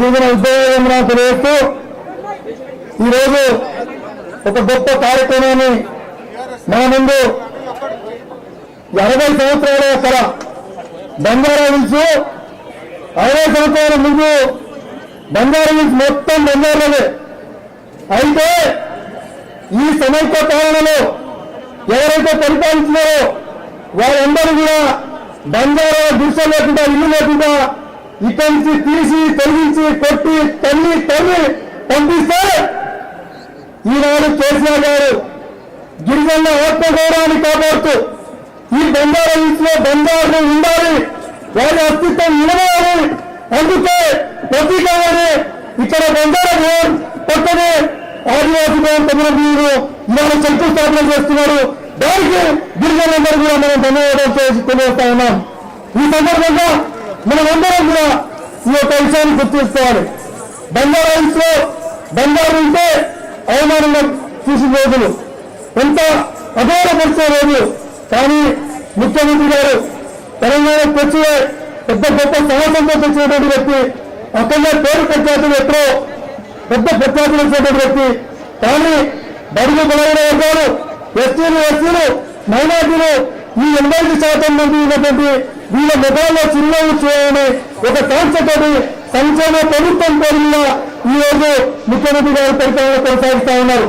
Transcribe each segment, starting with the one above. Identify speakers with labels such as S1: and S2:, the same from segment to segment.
S1: దీవెన ఉద్యోగం తెలియజేస్తూ ఈరోజు ఒక గొప్ప కార్యక్రమాన్ని మన ముందు అరవై సంవత్సరాల కళ బంజారా హిల్స్ అరవై సంవత్సరాల ముందు బంజారా హిల్స్ మొత్తం బంజారాలే అయితే ఈ సమైక్య పాలనలో ఎవరైతే పరిపాలించినారో వారందరూ కూడా బంజారా దృశ్యం లేకుండా ఇల్లు లేకుండా ఇక్కడి నుంచి తీసి తొలగించి కొట్టి తల్లి తల్లి పంపిస్తే ఈనాడు కేసీఆర్ గారు గిరిజనుల ఆత్మగౌరవాన్ని కాపాడుతూ ఈ బంజారా హిల్స్లో ఉండాలి. వారి అస్తిత్వం నిలవాలి అందుకే ప్రతీకగానే ఇక్కడ బంజారా పక్కనే ఆదివాసీ భవన్ తమిళనాడు ఇవాళ శంకుస్థాపన చేస్తున్నారు. దానికి గిరిజనులందరూ కూడా మనం ధన్యవాదాలు చేసి తెలియజేస్తా ఉన్నాం. ఈ సందర్భంగా మనమందరం కూడా ఈ యొక్క విషయాన్ని గుర్తించుకోవాలి. బంజారా హిల్స్లో బంజారు ఉంటే అవమానంగా చూసిన రోజులు ఎంత అఘోరపరిచే రోజులు కానీ ముఖ్యమంత్రి గారు తెలంగాణకు వచ్చి పెద్ద గొప్ప సమాజంతో తెచ్చినటువంటి వ్యక్తి అక్కడ పేరు ప్రఖ్యాతులు ఎప్పుడో పెద్ద ప్రఖ్యాతులు వచ్చినటువంటి వ్యక్తి. కానీ బడుగు బలమైన వర్గాలు ఎస్టీలు ఎస్సీలు మైనార్టీలు ఈ ఎనభై ఐదు శాతం మంది ఉన్నటువంటి వీళ్ళ మొదల్లో చిరునవ్వు చూడాలని ఒక కాన్సెప్ట్ సంక్షేమ ప్రభుత్వం పేరుగా ఈ రోజు ముఖ్యమంత్రి గారు పరిపాలన కొనసాగిస్తా ఉన్నారు.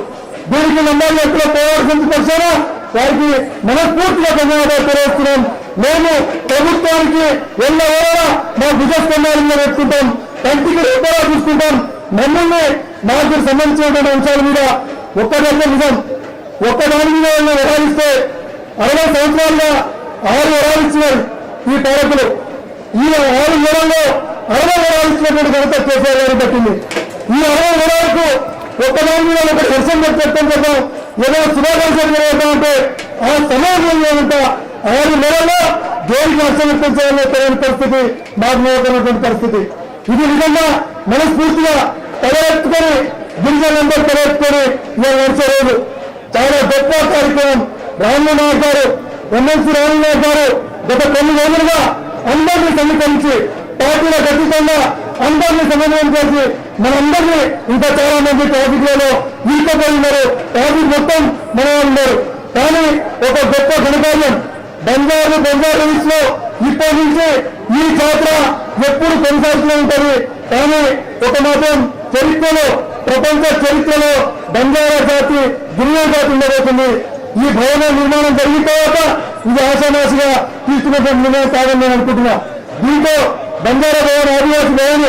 S1: దీనికి నమ్మాలి ఎక్కడ పోవాల్సిన పక్షాన వారికి మనస్ఫూర్తిగా ధన్యవాదాలు తెలియజేస్తున్నాం. మేము ప్రభుత్వానికి ఎల్ల వేళ మా భుజస్కంధాలను పెట్టుకుంటాం. కంటికి రూపాయలు చూసుకుంటాం. మమ్మల్ని మాకు సంబంధించినటువంటి అంశాల మీద ఒక్కదగ్గ నిజం. ఒక్కదాని మీద వాళ్ళని వ్యవహరిస్తే అరవై సంవత్సరాలుగా ఆరు వరాలు ఇచ్చినారు ఈ పాలకులు. ఈ ఆరు వరాల్లో అరవై వరాలు ఇచ్చినటువంటి ఘనత కేసీఆర్ గారు పట్టింది. ఈ అరవై వరాలకు ఒక్కదాని మీద ఒక దర్శనం పెట్టడం కోసం ఏదో శుభాకాంక్షలు జరుగుతామంటే ఆ సమాజం ఏమంట ఆరు నెలల్లో దేనికి నష్టం ఇప్పించాలనే తెలియని పరిస్థితి మాకు నేర్చుకున్నటువంటి పరిస్థితి. ఇది నిజంగా మనస్ఫూర్తిగా తలెత్తుకొని గిరిజనులందరూ తలెత్తుకొని ఇవాళ నడిచే రోజు. చాలా గొప్ప కార్యక్రమం. రామ్మోహన్ గారు ఎమ్మెల్సీ రామ్మోహన్ గారు గత కొన్ని రోజులుగా అందరినీ సమీకరించి పార్టీల ఖచ్చితంగా అందరినీ సమన్వయం చేసి మనందరినీ ఇంకా చాలా మంది ట్రాఫిక్లలో ఈకపోయి ఉన్నారు ట్రాఫిక్ మొత్తం మన ఉన్నారు కానీ ఒక గొప్ప ఘనకార్యం బంజారు బంజారు హిల్స్లో ఇప్పటి నుంచి ఈ జాతర ఎప్పుడు కొనసాగుతూ ఉంటుంది. కానీ ఒక మాత్రం చరిత్రలో ప్రపంచ చరిత్రలో బంజారా జాతి గిరిజన జాతి ఉండబోతుంది. ఈ భవన నిర్మాణం జరిగిన తర్వాత ఇది ఆశామాసిగా తీసుకున్నటువంటి నిర్ణయం కాదని నేను అనుకుంటున్నా. దీంతో బంజారా భవన్ ఆదివాసీ భవన్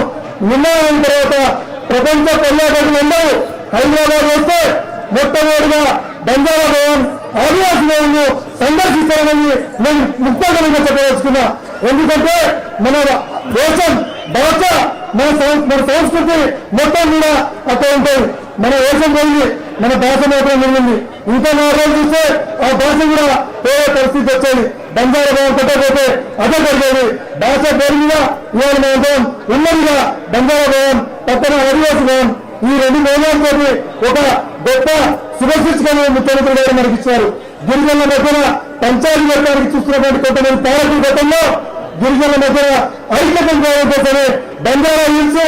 S1: నిర్మాణం అయిన తర్వాత ప్రపంచ పర్యాటకులు అందరూ హైదరాబాద్ వస్తే మొట్టమొదటిగా బంజారా భవన్ ఆదివాసీ భవన్ సందర్శిస్తారని నేను ముక్తంగా చెప్పదలుచుకున్నా. ఎందుకంటే మన దేశం భాష మన మన సంస్కృతి మొత్తం కూడా అక్కడ ఉంటుంది. మన దేశం పోయింది మన భాష మాత్రం మిగిలింది ఇంకా నాలుగు రోజులు చూస్తే ఆ భాష కూడా వేరే పరిస్థితి వచ్చేది. బంజారా భవన్ పెట్టకపోతే అదే జరిగేది. భాష పేరు మీద ఇవాళ మనం ఉన్నదిగా బంజారా భవన్ పక్కన ఆదివాసీ భవన్ ఈ రెండు నిర్ణయాలతో ఒక గొప్ప శుభశిక్షణ ముఖ్యమంత్రి గారు మనకి ఇచ్చారు. గిరిజనుల మధ్యన పంచాయతీ వర్గానికి చూస్తున్నటువంటి కొంతమంది పాలకుల గతంలో గిరిజనుల మధ్యన ఐక్యతం చేయడం కోసమే బంజారా హిల్స్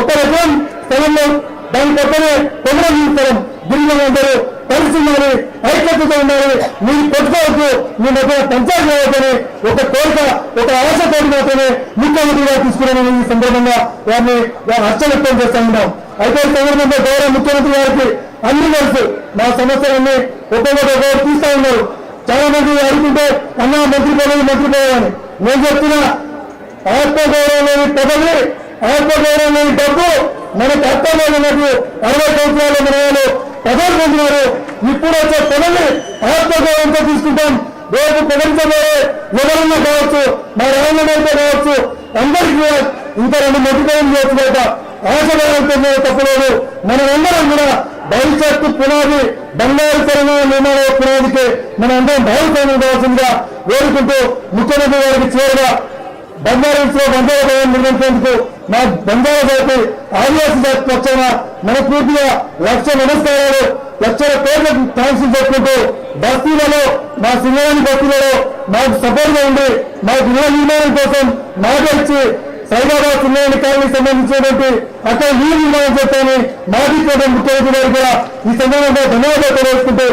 S1: ఒక రకం స్థలంలో దాని పక్కనే కొమరం స్థలం. గిరిజనులందరూ కలిసి ఉండాలి ఐక్యతతో ఉండాలి మీరు కొట్టుకోవద్దు మీ మధ్య పంచాయతీ చేయవద్దని ఒక కోరిక ఒక ఆశతో మాత్రమే ముఖ్యమంత్రిగా తీసుకున్నామని ఈ సందర్భంగా వారిని వారి హర్ష వ్యక్తం చేస్తా ఉన్నాం. అయితే ఈ సందర్భంగా గౌరవ ముఖ్యమంత్రి గారికి అన్ని కలిసి మా సమస్యలన్నీ ఒక్కొక్కటి ఒక్కొక్కటి తీస్తా ఉన్నారు. చాలా మంది అడుగుతుంటే అన్నా మంత్రి పదవి మంత్రి పదవి అని. నేను చెప్తున్నా ఆత్మగౌరవం లేని పదవి ఆత్మగౌరవం లేని డబ్బు మన అర్థంలో అరవై సంవత్సరాల మనవాళ్ళు వాళ్ళు పదవి ఇప్పుడు వచ్చే పనుల్ని ఆత్మగౌరవంతో తీసుకుంటాం. రేపు ప్రపంచంలో ఎవరన్నా కావచ్చు మా రామనైతే కావచ్చు అందరికీ కూడా ఇంకా రెండు మొట్టిపోయిన చేయొచ్చు కదా తప్పలేదు. మనమందరం కూడా భవిష్యత్తు పునాది బంగారు తెలంగాణ నిర్మాణ పునాదికి మనం అందరం భావితం ఉండవలసిందిగా వేడుకుంటూ ముఖ్యమంత్రి గారికి చేరుగా బంగారు బంగారు భవన్ నిర్మించేందుకు మా బంగారు జాతి ఆదివాసీ జాతి పక్షాన మనస్ఫూర్తిగా లక్ష నమస్కారాలు లక్షల కోట్ల థ్యాంక్స్ చెప్పుకుంటూ బస్తీలలో మా సింగరాణి బస్తీలలో మాకు సపోర్ట్గా ఉండి మాకు గృహ నిర్మాణం కోసం మాట ఇచ్చి సైబాబా సున్నాయని కాలనీ సంబంధించినటువంటి అక్కడ నీరు నిర్మాణం చేస్తామని మాటిచ్చిన ముఖ్యమంత్రి గారు కూడా ఈ సందర్భంగా ధన్యవాదాలు తెలియజేసుకుంటూ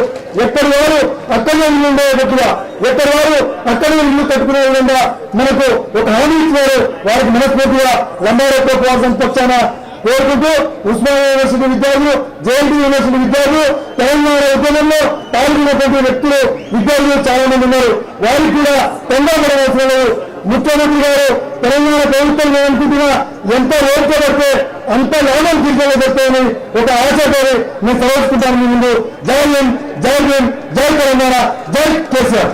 S1: ఎక్కడి వారు అక్కడే ఇల్లు ఉండేటట్టుగా ఎక్కడి వారు అక్కడే ఇల్లు కట్టుకునే విధంగా మనకు ఒక హామీ ఇచ్చినారు వారికి మనస్ఫూర్తిగా లంబారెడ్డి పోవాల్సిన పక్షాన కోరుకుంటూ ఉస్మానియా యూనివర్సిటీ విద్యార్థులు జేఎన్టీ యూనివర్సిటీ విద్యార్థులు తెలంగాణ ఉద్యమంలో పాల్గొన్నటువంటి వ్యక్తులు విద్యార్థులు చాలా మంది ఉన్నారు. వారికి కూడా తొందరపడవలసిన ముఖ్యమంత్రి గారు తెలంగాణ ప్రభుత్వం అనుకుంటున్నా ఎంత ఓపిక అంత లోనం తీసుకోలేకపోతే ఒక ఆశతో నేను సమర్చుకుంటాను మీ ముందు. జై హింద్ జై భీమ్ జై తెలంగాణ జై కేసీఆర్.